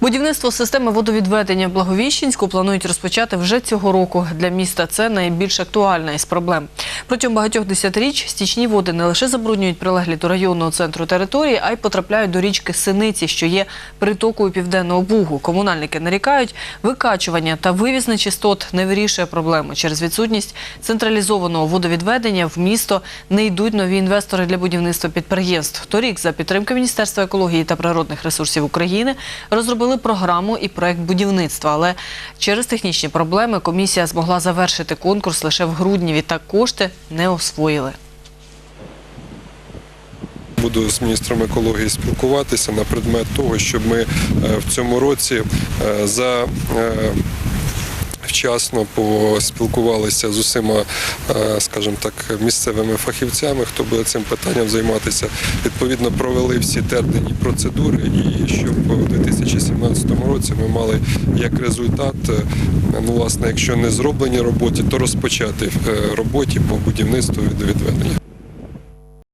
Будівництво системи водовідведення в Благовіщенську планують розпочати вже цього року. Для міста це найбільш актуальна із проблем. Протягом багатьох десятиріч стічні води не лише забруднюють прилеглі до районного центру території, а й потрапляють до річки Синиці, що є притокою південного бугу. Комунальники нарікають, викачування та вивіз нечистот не вирішує проблему. Через відсутність централізованого водовідведення в місто не йдуть нові інвестори для будівництва підприємств. Торік за підтримки Міністерства екології та природних ресурсів України розробили програму і проект будівництва. Але через технічні проблеми комісія змогла завершити конкурс лише в грудні. Відтак кошти не освоїли. Буду з міністром екології спілкуватися на предмет того, щоб ми е, в цьому році е, за е, Вчасно поспілкувалися з усіма, скажімо так, місцевими фахівцями, хто буде цим питанням займатися. Відповідно, провели всі терміни процедури, і щоб 2017 році ми мали як результат, е, ну, власне, якщо не зроблені роботи, то розпочати роботі роботи по будівництву від відведення.